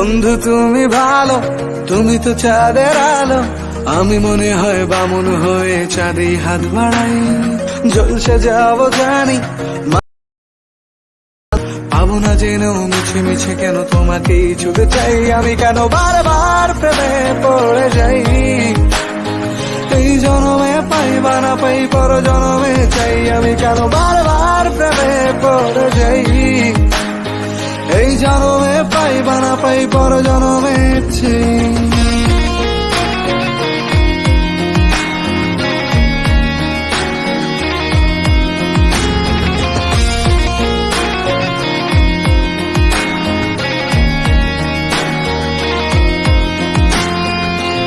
বন্ধু, তুমি ভালো, তুমি তো চাঁদের আলো। আমি মনে হয় বামন হয়ে চাঁদে হাত বাড়াই। জলসে যাব জানি পাবো না মিছে মিছে কেন তোমাকে চাই। আমি কেন বারবার প্রেমে পড়ে যাই? এই জনমে পাই বা না পাই পর জনমে চাই। আমি কেন বারবার প্রেমে পড়ে যাই? এই জনমে পাই বা না পাই পর জনমে চাই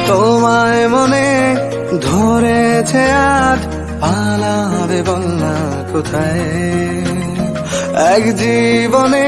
তোমায় মনে ধরেছে আজ, পালাবে বলনা কোথায়? এক জীবনে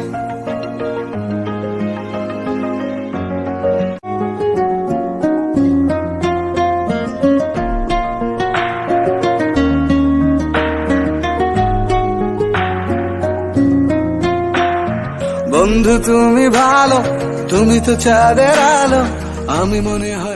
বন্ধু তুমি ভালো তুমি তো চাঁদের আলো। আমি মনে হয়